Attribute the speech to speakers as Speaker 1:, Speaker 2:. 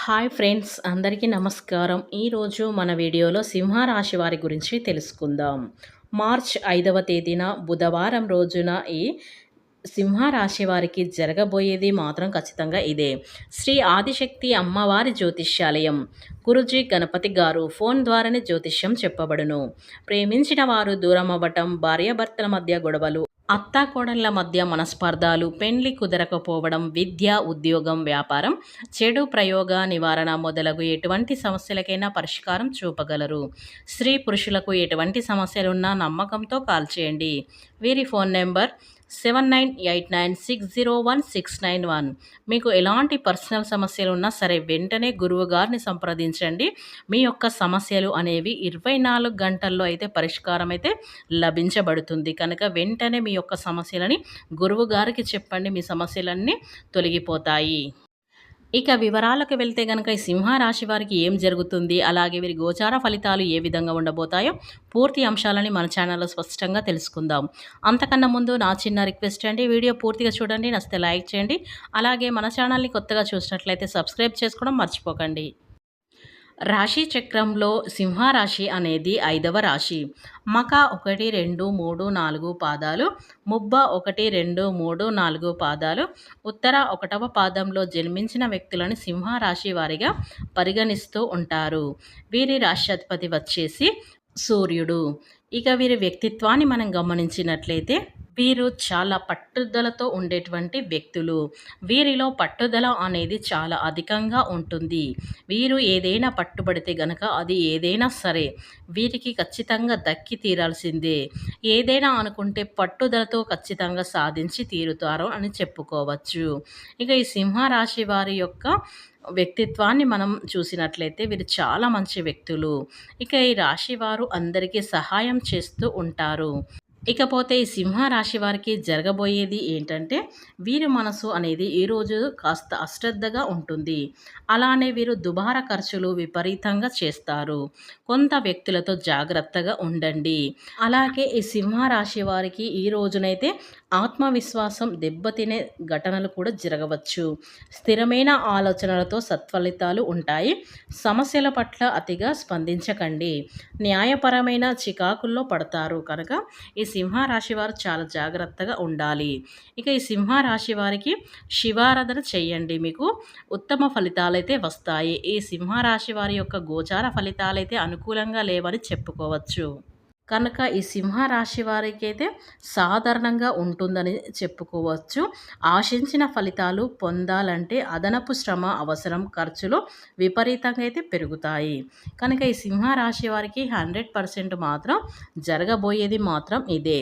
Speaker 1: Hi friends అందరికీ నమస్కారం. ఈరోజు మన వీడియోలో సింహరాశి వారి గురించి తెలుసుకుందాం. మార్చ్ ఐదవ తేదీన బుధవారం రోజున ఈ సింహరాశి వారికి జరగబోయేది మాత్రం ఖచ్చితంగా ఇదే. శ్రీ ఆదిశక్తి అమ్మవారి జ్యోతిష్యాలయం. గురుజీ గణపతి గారు ఫోన్ ద్వారానే జ్యోతిష్యం చెప్పబడును. ప్రేమించిన వారు దూరం అవ్వటం భార్యాభర్తల మధ్య గొడవలు అత్తాకోడళ్ళ మధ్య మనస్పర్ధాలు పెండ్లి కుదరకపోవడం విద్య ఉద్యోగం వ్యాపారం చెడు ప్రయోగ నివారణ మొదలగు ఎటువంటి సమస్యలకైనా పరిష్కారం చూపగలరు. స్త్రీ పురుషులకు ఎటువంటి సమస్యలున్నా నమ్మకంతో కాల్ చేయండి. వీరి phone number seven nine eight nine six zero one six nine one మీకు ఎలాంటి పర్సనల్ సమస్యలు ఉన్నా సరే వెంటనే గురువు గారిని సంప్రదించండి. మీ యొక్క సమస్యలు అనేవి ఇరవై నాలుగు గంటల్లో అయితే పరిష్కారం అయితే లభించబడుతుంది. కనుక వెంటనే మీ యొక్క సమస్యలని గురువు గారికి చెప్పండి. మీ సమస్యలన్నీ తొలగిపోతాయి. ఇక వివరాలకు వెళ్తే గనక ఈ సింహరాశి వారికి ఏం జరుగుతుంది? అలాగే వీరి గోచార ఫలితాలు ఏ విధంగా ఉండబోతాయో పూర్తి అంశాలని మన ఛానల్లో స్పష్టంగా తెలుసుకుందాం. అంతకన్నా ముందు నా చిన్న రిక్వెస్ట్ అండి వీడియో పూర్తిగా చూడండి నచ్చితే లైక్ చేయండి. అలాగే మన ఛానల్ని కొత్తగా చూసినట్లయితే సబ్స్క్రైబ్ చేసుకోవడం మర్చిపోకండి. రాశి చక్రంలో సింహరాశి అనేది ఐదవ రాశి. మక ఒకటి రెండు మూడు నాలుగు పాదాలు ముబ్బ ఒకటి రెండు మూడు నాలుగు పాదాలు. ఉత్తర ఒకటవ పాదంలో జన్మించిన వ్యక్తులను సింహరాశి వారిగా పరిగణిస్తూ ఉంటారు. వీరి రాష్ట్రాధిపతి వచ్చేసి సూర్యుడు. ఇక వీరి వ్యక్తిత్వాన్ని మనం గమనించినట్లయితే వీరు చాలా పట్టుదలతో ఉండేటువంటి వ్యక్తులు. వీరిలో పట్టుదల అనేది చాలా అధికంగా ఉంటుంది. వీరు ఏదైనా పట్టుబడితే గనక అది ఏదైనా సరే వీరికి ఖచ్చితంగా దక్కి తీరాల్సిందే. ఏదైనా అనుకుంటే పట్టుదలతో ఖచ్చితంగా సాధించి తీరుతారు అని చెప్పుకోవచ్చు. ఇక ఈ సింహరాశి వారి యొక్క వ్యక్తిత్వాన్ని మనం చూసినట్లయితే వీరు చాలా మంచి వ్యక్తులు. ఇక ఈ రాశి వారు అందరికీ సహాయం చేస్తూ ఉంటారు. ఇకపోతే ఈ సింహరాశి వారికి జరగబోయేది ఏంటంటే వీరి మనసు అనేది ఈరోజు కాస్త అశ్రద్ధగా ఉంటుంది. అలానే వీరు దుబార ఖర్చులు విపరీతంగా చేస్తారు. కొంత వ్యక్తులతో జాగ్రత్తగా ఉండండి. అలాగే ఈ సింహరాశి వారికి ఈ రోజునైతే ఆత్మవిశ్వాసం దెబ్బతినే ఘటనలు కూడా జరగవచ్చు. స్థిరమైన ఆలోచనలతో సత్ఫలితాలు ఉంటాయి. సమస్యల పట్ల అతిగా స్పందించకండి. న్యాయపరమైన చికాకుల్లో పడతారు కనుక ఈ సింహరాశి వారు చాలా జాగ్రత్తగా ఉండాలి. ఇక ఈ సింహరాశి వారికి శివారాధన చేయండి. మీకు ఉత్తమ ఫలితాలైతే వస్తాయి. ఈ సింహరాశి వారి యొక్క గోచార ఫలితాలైతే అనుకూలంగా లేవని చెప్పుకోవచ్చు. కనుక ఈ సింహరాశి వారికి అయితే సాధారణంగా ఉంటుందని చెప్పుకోవచ్చు. ఆశించిన ఫలితాలు పొందాలంటే అదనపు శ్రమ అవసరం ఖర్చులు విపరీతంగా అయితే పెరుగుతాయి. కనుక ఈ సింహరాశి వారికి హండ్రెడ్ పర్సెంట్ మాత్రం జరగబోయేది మాత్రం ఇదే.